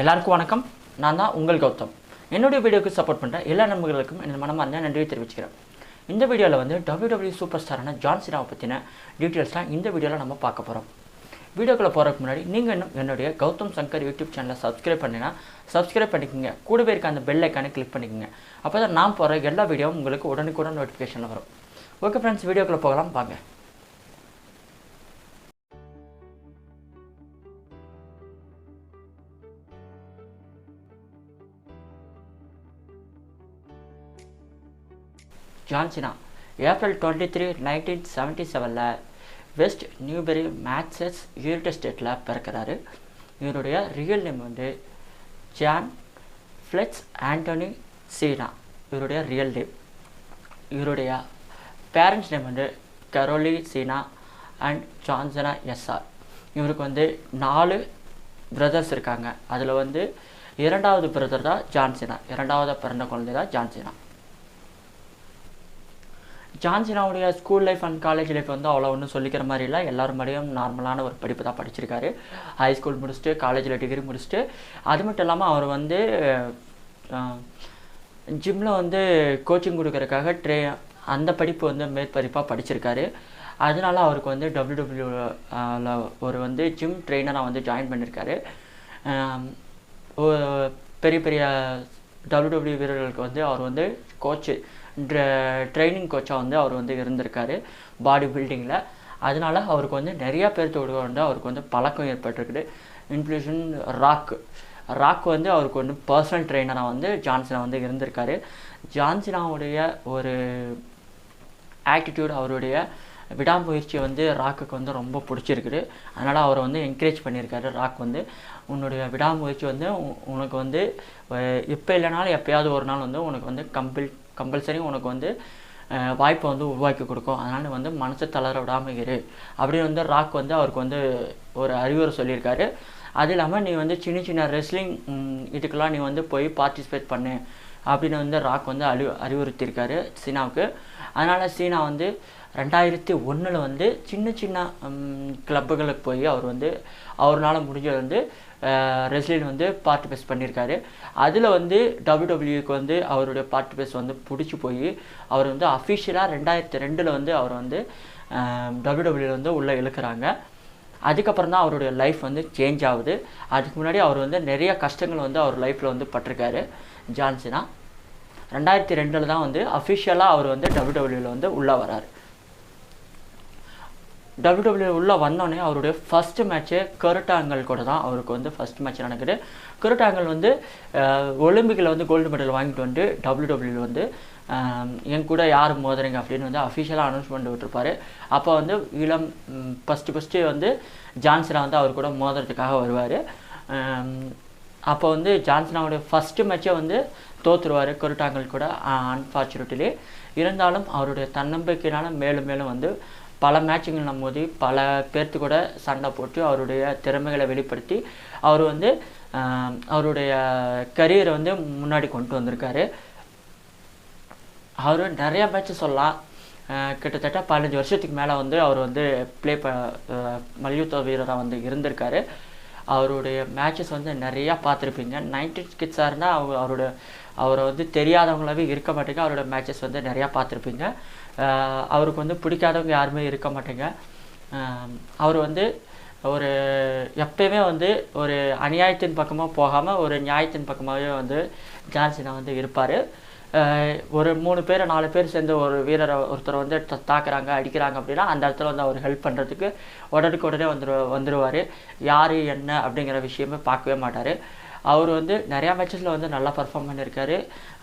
எல்லாருக்கும் வணக்கம். நான் தான் உங்கள் கௌதம். என்னுடைய வீடியோக்கு சப்போர்ட் பண்ணுற எல்லா நண்பர்களுக்கும் என் மனமார்ந்த நன்றியை தெரிவிச்சுக்கிறேன். இந்த வீடியோவில் வந்து WWE சூப்பர் ஸ்டாரான ஜான் சினாவை பற்றின டீட்டெயில்ஸ்லாம் இந்த வீடியோவில் நம்ம பார்க்க போகிறோம் வீடியோக்குள்ளே போகிறதுக்கு முன்னாடி நீங்கள் இன்னும் என்னுடைய கௌதம் சங்கர் யூடியூப் சேனலை சப்ஸ்கிரைப் பண்ணினா சப்ஸ்கிரைப் பண்ணிக்கோங்க. கூடவே இருக்க அந்த பெல் ஐக்கானை கிளிக் பண்ணிக்கோங்க. அப்போ தான் நான் போகிற எல்லா வீடியோவும் உங்களுக்கு உடனுக்குடன் நோட்டிஃபிகேஷனில் வரும். ஓகே ஃப்ரெண்ட்ஸ் வீடியோக்குள்ளே போகலாம். பாங்க John Cena April twenty three nineteen seventy செவனில் வெஸ்ட் நியூபெரி மேட்சஸ் யுனைடெட் ஸ்டேட்டில் பிறக்கிறாரு. இவருடைய ரியல் நேம் வந்து ஜான் ஃப்ளெட்ஸ் ஆண்டோனி சீனா இவருடைய ரியல் நேம் இவருடைய பேரண்ட்ஸ் நேம் வந்து கரோலி சீனா அண்ட் ஜான்சனா எஸ்ஆர். இவருக்கு வந்து நாலு பிரதர்ஸ் இருக்காங்க. அதில் வந்து இரண்டாவது பிரதர் தான் ஜான்சினா இரண்டாவது பிறந்த குழந்தை தான். John Cena ஜான்சினாவுடைய school life and college life வந்து அவ்வளோ ஒன்றும் சொல்லிக்கிற மாதிரி இல்லை. எல்லார் மாதிரியும் நார்மலான ஒரு படிப்பு தான் படிச்சிருக்காரு. ஹை ஸ்கூல் முடிச்சுட்டு காலேஜில் டிகிரி முடிச்சுட்டு அது மட்டும் இல்லாமல் அவர் வந்து ஜிம்மில் வந்து கோச்சிங் கொடுக்கறக்காக ட்ரே அந்த படிப்பு வந்து மேற்படிப்பாக படிச்சிருக்காரு. அதனால அவருக்கு வந்து டபிள்யூ ஒரு வந்து ஜிம் ட்ரெயினராக வந்து ஜாயின் பண்ணியிருக்காரு ஆம், பெரிய பெரிய டபிள்யூ வீரர்களுக்கு வந்து அவர் வந்து கோச்சு ட்ரைனிங் கோச்சாக வந்து அவர் வந்து இருந்திருக்காரு பாடி பில்டிங்கில் அதனால அவருக்கு வந்து நிறையா பேர்த்தோட வந்து அவருக்கு வந்து பழக்கம் ஏற்பட்டிருக்குது. இன்க்ளூஷன் ராக் ராக் வந்து அவருக்கு வந்து பர்சனல் ட்ரெயினராக வந்து ஜான்சனா வந்து இருந்திருக்காரு. ஜான்சனாவுடைய ஒரு ஆட்டிடியூட் அவருடைய விடாமுயற்சி வந்து ராக்குக்கு வந்து ரொம்ப பிடிச்சிருக்குது. அதனால் அவரை வந்து என்கரேஜ் பண்ணியிருக்காரு ராக் வந்து. உன்னுடைய விடாமுயற்சி வந்து உ- உனக்கு வந்து இப்போ இல்லைனாலும் எப்பயாவது ஒரு நாள் வந்து உனக்கு வந்து கம்ப்ளீட் கம்பல்சரி உனக்கு வந்து வாய்ப்பை வந்து உருவாக்கி கொடுக்கும். அதனால் வந்து மனசை தளர விடாமல் இரு. அப்படின்னு வந்து ராக் வந்து அவருக்கு வந்து ஒரு அறிவுரை சொல்லியிருக்காரு. அது இல்லாமல் நீ வந்து சின்ன சின்ன ரெஸ்லிங் இதுக்கெல்லாம் நீ வந்து போய் பார்ட்டிசிபேட் பண்ணு அப்படின்னு வந்து ராக் வந்து அறிவு அறிவுறுத்தியிருக்காரு சீனாவுக்கு. அதனால் சீனா வந்து ரெண்டாயிரத்தி ஒன்றில் வந்து சின்ன சின்ன கிளப்புகளுக்கு போய் அவர் வந்து அவரால் முடிஞ்ச வந்து ரெஸ்லின் வந்து பார்ட்டிசிபேட் பண்ணியிருக்காரு. அதில் வந்து டபிள்யூடபிள்யூக்கு வந்து அவருடைய பார்ட்டிசிபேட்ஸ் வந்து பிடிச்சி போய் அவர் வந்து அஃபிஷியலாக ரெண்டாயிரத்தி ரெண்டில் வந்து அவர் வந்து டபிள்யூடபிள்யூவில் வந்து உள்ளே இழுக்கிறாங்க. அதுக்கப்புறம் தான் அவருடைய லைஃப் வந்து சேஞ்ச் ஆகுது. அதுக்கு முன்னாடி அவர் வந்து நிறைய கஷ்டங்கள் வந்து அவர் லைஃப்பில் வந்து பட்டிருக்காரு ஜான்சினா. ரெண்டாயிரத்தி ரெண்டில் தான் வந்து அஃபிஷியலாக அவர் வந்து டபிள்யூடபிள்யூவில் வந்து உள்ளே வராரு. டபிள்யூடபிள்யூ உள்ளே வந்தோடனே அவருடைய ஃபஸ்ட்டு மேட்ச்சு கருட்டாங்கல் கூட தான் அவருக்கு வந்து ஃபர்ஸ்ட் மேட்ச் நடக்குது. கருட்டாங்கல் வந்து ஒலிம்பிக்கில் வந்து கோல்டு மெடல் வாங்கிட்டு வந்து டபிள்யூடபிள்யூ வந்து என் கூட யார் மோதுறீங்க அப்படின்னு வந்து அஃபிஷியலாக அனௌன்ஸ்மெண்ட் விட்டுருப்பாரு. அப்போ வந்து இளம் ஃபஸ்ட்டு ஃபஸ்ட்டு வந்து ஜான்சனா வந்து அவர் கூட மோதுறதுக்காக வருவார். அப்போ வந்து ஜான்சனாவுடைய ஃபஸ்ட்டு மேட்ச்சை வந்து தோற்றுருவார் கருட்டாங்கல் கூட அன்ஃபார்ச்சுனேட்லி இருந்தாலும் அவருடைய தன்னம்பிக்கையினால் மேலும் மேலும் வந்து பல மேட்சுங்கள் போது பல பேர்த்து கூட சண்டை போட்டு அவருடைய திறமைகளை வெளிப்படுத்தி அவர் வந்து ஆஹ், அவருடைய கரியரை வந்து முன்னாடி கொண்டு வந்திருக்காரு. அவர் நிறைய மேட்ச் சொல்லலாம். கிட்டத்தட்ட பதினஞ்சு வருஷத்துக்கு மேலே வந்து அவர் வந்து ப்ளே ப மல்யுத்த வீரராக வந்து இருந்திருக்காரு. அவருடைய மேட்சஸ் வந்து நிறையா பார்த்துருப்பீங்க. நைன்டி கிட்ஸாக இருந்தால் அவங்க அவரோட அவரை வந்து தெரியாதவங்களாவே இருக்க மாட்டேங்க. அவரோட மேட்சஸ் வந்து நிறையா பார்த்துருப்பீங்க. அவருக்கு வந்து பிடிக்காதவங்க யாருமே இருக்க மாட்டேங்க. அவர் வந்து ஒரு எப்பயுமே வந்து ஒரு அநியாயத்தின் பக்கமாக போகாமல் ஒரு நியாயத்தின் பக்கமாகவே வந்து ஜான்சினா வந்து இருப்பார். ஒரு மூணு பேர் நாலு பேர் சேர்ந்து ஒரு வீரரை ஒருத்தர் வந்து தாக்குறாங்க அடிக்கிறாங்க அப்படின்னா அந்த இடத்துல வந்து அவர் ஹெல்ப் பண்ணுறதுக்கு உடனுக்கு உடனே வந்துரு வந்துடுவார் யார் என்ன அப்படிங்கிற விஷயமே பார்க்கவே மாட்டார். அவர் வந்து நிறையா மேட்சஸில் வந்து நல்லா பர்ஃபார்ம் பண்ணியிருக்காரு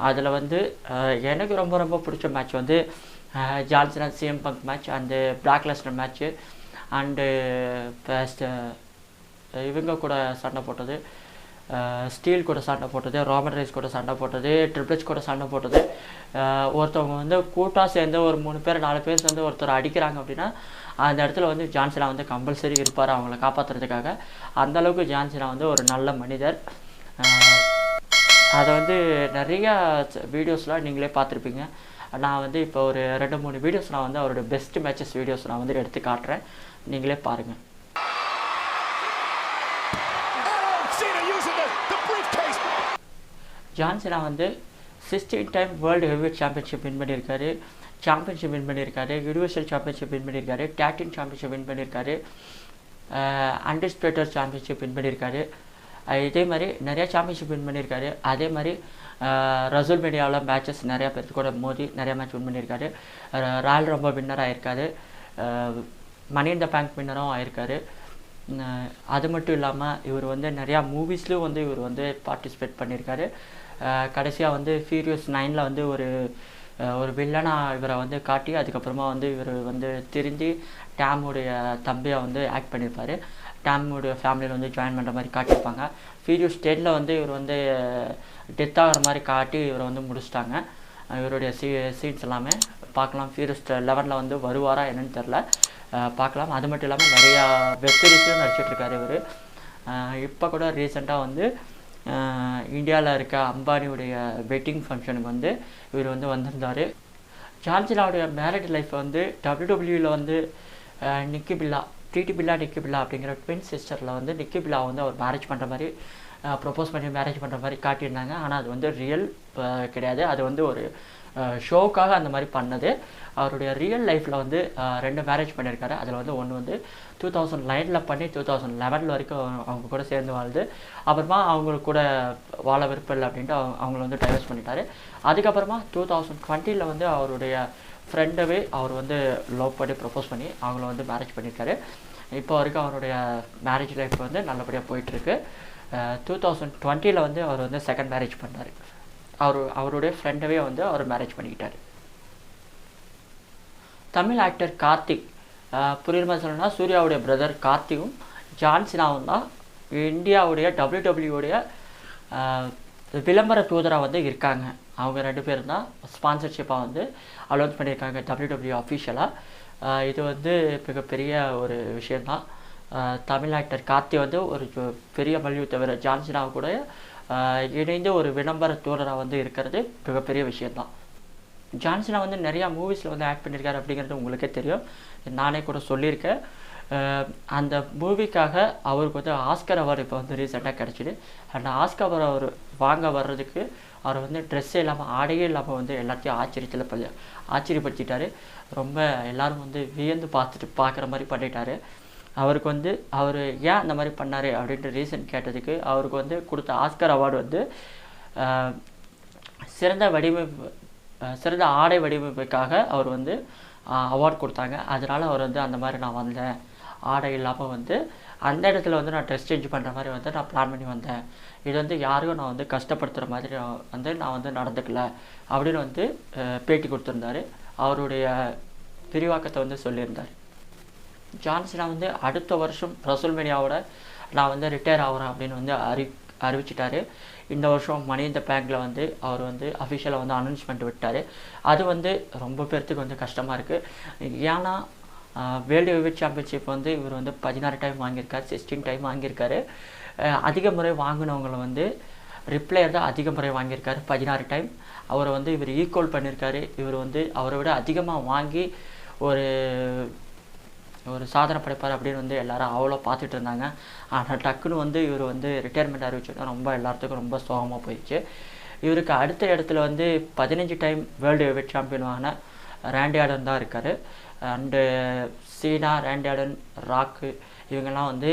அதில் வந்து எனக்கு ரொம்ப ரொம்ப பிடிச்ச மேட்ச் வந்து Johnson and CM Punk match and Brock Lesnar match and இவங்க கூட சண்டை போட்டது ஸ்டீல் கூட சண்டை போட்டது ராமன் ரைஸ் கூட சண்டை போட்டது ட்ரிபிள்ஸ் கூட சண்டை போட்டது. ஒருத்தவங்க வந்து கூட்டாக சேர்ந்து ஒரு மூணு பேர் நாலு பேர் சேர்ந்து ஒருத்தர் அடிக்கிறாங்க அப்படின்னா அந்த இடத்துல வந்து ஜான்சனா வந்து கம்பல்சரி இருப்பார் அவங்கள காப்பாற்றுறதுக்காக அந்தளவுக்கு ஜான்சனா வந்து ஒரு நல்ல மனிதர். அதை வந்து நிறைய வீடியோஸ்லாம் நீங்களே பார்த்துருப்பீங்க. நான் வந்து இப்போ ஒரு ரெண்டு மூணு வீடியோஸ் நான் வந்து அவரோட பெஸ்ட் மேட்சஸ் வீடியோஸ் நான் வந்து எடுத்து காட்டுறேன். நீங்களே பாருங்கள் ஜான்சினா வந்து sixteen time world heavyweight championship win பண்ணியிருக்காரு. சாம்பியன்ஷிப் வின் பண்ணியிருக்காரு. யூனிவர்சல் சாம்பியன்ஷிப் வின் பண்ணியிருக்காரு. டேட்டின் சாம்பியன்ஷிப் வின் பண்ணியிருக்காரு. அன்டிஸ்பிளேட்டர் சாம்பியன்ஷிப் வின் பண்ணியிருக்காரு. இதே மாதிரி நிறையா சாம்பியன்ஷிப் வின் பண்ணியிருக்காரு. அதே மாதிரி ரசூல் மீடியாவில் மேட்சஸ் நிறையா பேர்த்து கூட மோதி நிறையா மேட்ச் வின் பண்ணியிருக்காரு. ராயல் ரொம்ப வின்னர் ஆயிருக்காரு. மணி இந்த பேங்க் வின்னரும் ஆயிருக்காரு. அது மட்டும் இல்லாமல் இவர் வந்து நிறையா மூவிஸ்லையும் வந்து இவர் வந்து பார்ட்டிசிபேட் பண்ணியிருக்காரு. கடைசியாக வந்து ஃபியூரியஸ் நைனில் வந்து ஒரு ஒரு வில்லனாக இவரை வந்து காட்டி அதுக்கப்புறமா வந்து இவர் வந்து திருந்தி டேமுடைய தம்பியை வந்து ஆக்ட் பண்ணியிருப்பார். டேமுடைய ஃபேமிலியில் வந்து ஜாயின் பண்ணுற மாதிரி காட்டியிருப்பாங்க. ஃபியூரியஸ் டென்னில் வந்து இவர் வந்து டெத் ஆகிற மாதிரி காட்டி இவரை வந்து முடிச்சிட்டாங்க. இவருடைய சீ சீன்ஸ் எல்லாமே பார்க்கலாம். ஃபியூரியஸ் லெவனில் வந்து வருவாரா என்னன்னு தெரில பார்க்கலாம். அது மட்டும் இல்லாமல் நிறையா வெப் சீரிஸ்லையும் நடிச்சிட்ருக்காரு இவர். இப்போ கூட ரீசெண்டாக வந்து இந்தியாவில் இருக்க அம்பானியுடைய வெட்டிங் ஃபங்க்ஷனுக்கு வந்து இவர் வந்து வந்திருந்தார். ஜான்சிலாவுடைய மேரிட் லைஃப் வந்து டபிள்யூடபிள்யூவில் வந்து நிக்கி பில்லா டிடிபில்லா நிக்கிபில்லா அப்படிங்கிற ட்வின் சிஸ்டரில் வந்து நிக்கிபில்லா வந்து அவர் மேரேஜ் பண்ணுற மாதிரி ப்ரொப்போஸ் பண்ணி மேரேஜ் பண்ணுற மாதிரி காட்டியிருந்தாங்க. ஆனால் அது வந்து ரியல் கிடையாது. அது வந்து ஒரு ஷோக்காக அந்த மாதிரி பண்ணது. அவருடைய ரியல் லைஃப்பில் வந்து ரெண்டு மேரேஜ் பண்ணியிருக்காரு. அதில் வந்து ஒன்று வந்து டூ தௌசண்ட் நைனில் பண்ணி டூ தௌசண்ட் லெவனில் வரைக்கும் அவங்க- கூட சேர்ந்து வாழ்ந்து அப்புறமா அவங்க கூட வாழ விருப்பம் இல்லை அப்படின்ட்டு அவங்க அவங்கள வந்து டைவர்ஸ் பண்ணிட்டாரு. அதுக்கப்புறமா டூ தௌசண்ட் டுவெண்ட்டியில் வந்து அவருடைய ஃப்ரெண்டவே அவர் வந்து லவ் பண்ணி ப்ரப்போஸ் பண்ணி அவங்கள வந்து மேரேஜ் பண்ணியிருக்காரு. இப்போ வரைக்கும் அவருடைய மேரேஜ் லைஃப் வந்து நல்லபடியாக போயிட்டுருக்கு. டூ தௌசண்ட் டுவெண்ட்டியில் வந்து அவர் வந்து செகண்ட் மேரேஜ் பண்ணார். அவர் அவருடைய ஃப்ரெண்டவே வந்து அவர் மேரேஜ் பண்ணிக்கிட்டார். தமிழ் ஆக்டர் கார்த்திக் புரியுற மாதிரி சொல்லணும்னா சூர்யாவுடைய பிரதர் கார்த்திகும் ஜான்சினாவும் தான் இந்தியாவுடைய டபிள்யூடபிள்யூடைய விளம்பர தூதராக வந்து இருக்காங்க. அவங்க ரெண்டு பேரும் தான் ஸ்பான்சர்ஷிப்பாக வந்து அலோன்ஸ் பண்ணியிருக்காங்க டபிள்யூடபிள்யூ அஃபிஷியலாக இது வந்து மிகப்பெரிய ஒரு விஷயந்தான் தமிழ் ஆக்டர் கார்த்தி வந்து ஒரு பெரிய மல்யுத்த வீரர். ஜான்சினா கூட இணைந்து ஒரு விளம்பர தூதராக வந்து இருக்கிறது மிகப்பெரிய விஷயந்தான் ஜான்சனா வந்து நிறையா மூவிஸில் வந்து ஆக்ட் பண்ணியிருக்காரு அப்படிங்கிறது உங்களுக்கே தெரியும். நானே கூட சொல்லியிருக்கேன். அந்த மூவிக்காக அவருக்கு வந்து ஆஸ்கர் அவார்டு இப்போ வந்து ரீசெண்டாக கிடச்சிது. அந்த ஆஸ்கர் அவர் அவர் வாங்க வர்றதுக்கு அவர் வந்து ட்ரெஸ்ஸே இல்லாமல் ஆடையே இல்லாமல் வந்து எல்லாத்தையும் ஆச்சரியத்தில் ப ஆச்சரியப்படுத்திட்டாரு. ரொம்ப எல்லோரும் வந்து வியந்து பார்த்துட்டு பார்க்குற மாதிரி பண்ணிட்டாரு. அவருக்கு வந்து அவர் ஏன் அந்த மாதிரி பண்ணார் அப்படின்ற ரீசன் கேட்டதுக்கு அவருக்கு வந்து கொடுத்த ஆஸ்கர் அவார்டு வந்து சிறந்த வடிவமைப்பு சிறந்த ஆடை வடிவமைப்புக்காக அவர் வந்து அவார்ட் கொடுத்தாங்க. அதனால் அவர் வந்து அந்த மாதிரி நான் வந்தேன். ஆடை இல்லாமல் வந்து அந்த இடத்துல வந்து நான் ட்ரெஸ் சேஞ்ச் பண்ணுற மாதிரி வந்து நான் பிளான் பண்ணி வந்தேன். இது வந்து யாரையும் நான் வந்து கஷ்டப்படுத்துகிற மாதிரி வந்து நான் வந்து நடந்துக்கல அப்படின்னு வந்து பேட்டி கொடுத்துருந்தாரு. அவருடைய விரிவாக்கத்தை வந்து சொல்லியிருந்தார். ஜான்சனா வந்து அடுத்த வருஷம் ரசூல்மேனியாவோட நான் வந்து ரிட்டையர் ஆகிறேன் அப்படின்னு வந்து அறி அறிவிச்சிட்டாரு. இந்த வருஷம் மணி இந்த பேங்க்கில் வந்து அவர் வந்து அஃபிஷியலாக வந்து அனௌன்ஸ்மெண்ட் விட்டார். அது வந்து ரொம்ப பேர்த்துக்கு வந்து கஷ்டமாக இருக்குது ஏன்னா வேர்ல்டு ஹெவிவெயிட் சாம்பியன்ஷிப் வந்து இவர் வந்து பதினாறு டைம் வாங்கியிருக்காரு சிக்ஸ்டீன் டைம் வாங்கியிருக்காரு. அதிக முறை வாங்கினவங்களை வந்து ரிப்ளையர் தான் அதிக முறை வாங்கியிருக்காரு பதினாறு டைம் அவரை வந்து இவர் ஈக்குவல் பண்ணியிருக்காரு. இவர் வந்து அவரை விட அதிகமாக வாங்கி ஒரு ஒரு சாதனை படைப்பார் அப்படின்னு வந்து எல்லாரும் அவ்வளோ பார்த்துட்டு இருந்தாங்க. ஆனால் டக்குன்னு வந்து இவர் வந்து ரிட்டையர்மெண்ட் அறிவிச்சது ரொம்ப எல்லாத்துக்கும் ரொம்ப சோகமாக போயிடுச்சு. இவருக்கு அடுத்த இடத்துல வந்து பதினஞ்சு டைம் வேர்ல்டு ஹெவிவெயிட் சாம்பியன் வாங்கின ரேண்டி ஆடன் தான் இருக்கார். அண்டு uh, சீனா ரேண்டடன் ராக்கு இவங்கெல்லாம் வந்து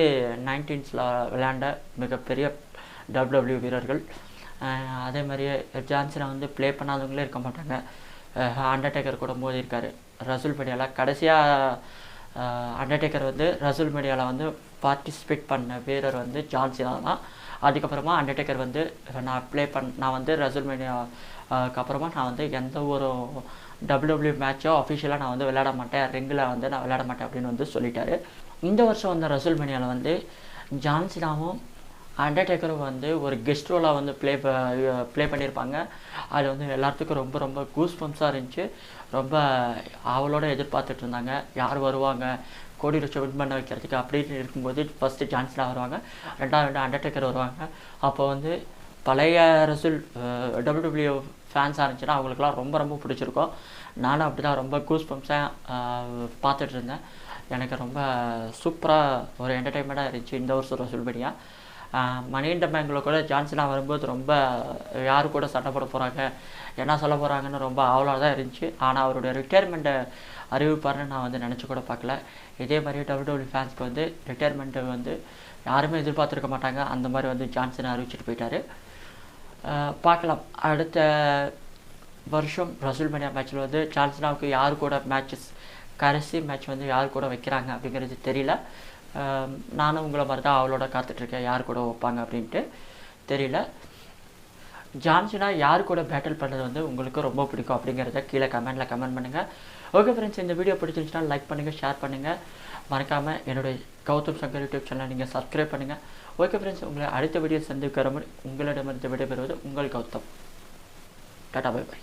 நைன்டீன்ஸில் விளையாண்ட மிகப்பெரிய டபிள்யூ வீரர்கள். அதே மாதிரியே ஜான்சனை வந்து ப்ளே பண்ணாதவங்களே இருக்க மாட்டாங்க. அண்டர்டேக்கர் கூட மோதி இருக்கார் ரசூல் மீடியாவில் கடைசியாக அண்டர்டேக்கர் வந்து ரசூல் மீடியாவில் வந்து பார்ட்டிசிபேட் பண்ண வீரர் வந்து ஜான்சினா தான். அதுக்கப்புறமா அண்டர்டேக்கர் வந்து நான் ப்ளே பண் நான் வந்து ரசூல் மீடியாவுக்கு அப்புறமா நான் வந்து எந்த ஒரு டபிள்யூடபிள்யூ மேட்சோ அஃபிஷியலாக நான் வந்து விளையாட மாட்டேன். ரிங்கில் வந்து நான் விளையாட மாட்டேன் அப்படின்னு வந்து சொல்லிட்டாரு. இந்த வருஷம் வந்த ரசூல் மணியால் வந்து ஜான்சினாவும் அண்டர்டேக்கரும் வந்து ஒரு கெஸ்ட் ரோலாக வந்து ப்ளே ப்ளே பண்ணியிருப்பாங்க. அது வந்து எல்லாத்துக்கும் ரொம்ப ரொம்ப கூஸ் பம்ப்ஸாக இருந்துச்சு. ரொம்ப ஆவலோடு எதிர்பார்த்துட்டு இருந்தாங்க. யார் வருவாங்க? கோடி லட்சம் வின் பண்ண வைக்கிறதுக்கு அப்படின்னு இருக்கும்போது ஃபஸ்ட்டு ஜான்சனா வருவாங்க. ரெண்டாவது வந்து அண்டர்டேக்கர் வருவாங்க. அப்போ வந்து பழைய ரசூல் டபிள்யூடபிள்யூ ஃபேன்ஸாக இருந்துச்சுன்னா அவங்களுக்குலாம் ரொம்ப ரொம்ப பிடிச்சிருக்கும். நானும் அப்படி தான் ரொம்ப கூஸ் பம்ப்ஸாக பார்த்துட்டு இருந்தேன். எனக்கு ரொம்ப சூப்பராக ஒரு என்டர்டைன்மெண்ட்டாக இருந்துச்சு இந்த வருஷம் ரசூல் மணியண்ட பேங்கில் கூட ஜான்சனாக வரும்போது ரொம்ப யார் கூட சண்டை போட போகிறாங்க என்ன சொல்ல போகிறாங்கன்னு ரொம்ப ஆவலாக தான் இருந்துச்சு. ஆனால் அவருடைய ரிட்டையர்மெண்ட்டை அறிவிப்பார்னு நான் வந்து நினச்சி கூட பார்க்கல. இதே மாதிரி டபிள்யூடபிள்யூ ஃபேன்ஸ்க்கு வந்து ரிட்டையர்மெண்ட்டு வந்து யாருமே எதிர்பார்த்துருக்க மாட்டாங்க. அந்த மாதிரி வந்து ஜான்சனை அறிவிச்சிட்டு போயிட்டாரு. பார்க்கலாம். அடுத்த வருஷம் ரசூல்மேனியா மேட்ச்சில் வந்து சான்ஸ்னாவுக்கு யார் கூட மேட்சஸ் கடைசி மேட்ச் வந்து யார் கூட வைக்கிறாங்க அப்படிங்கிறது தெரியல. நானும் உங்களை மாதிரி தான் அவளோட காத்துட்ருக்கேன் யார் கூட வைப்பாங்க அப்படின்ட்டு தெரியல. ஜான்சனா யார் கூட பேட்டில் பண்ணது வந்து உங்களுக்கு ரொம்ப பிடிக்கும் அப்படிங்கிறத கீழே கமெண்ட்டில் கமெண்ட் பண்ணுங்கள் ஓகே ஃப்ரெண்ட்ஸ் இந்த வீடியோ பிடிச்சிருந்துச்சுன்னா லைக் பண்ணுங்கள் ஷேர் பண்ணுங்கள் மறக்காமல் என்னுடைய கௌதம் சங்கர் யூடியூப் சேனலை நீங்கள் சப்ஸ்கிரைப் பண்ணுங்கள் ஓகே ஃப்ரெண்ட்ஸ் உங்களை அடுத்த வீடியோ சந்திக்கிற மாதிரி உங்களிடமிருந்து விடைபெறுவது உங்கள் கௌதம். Tata bye by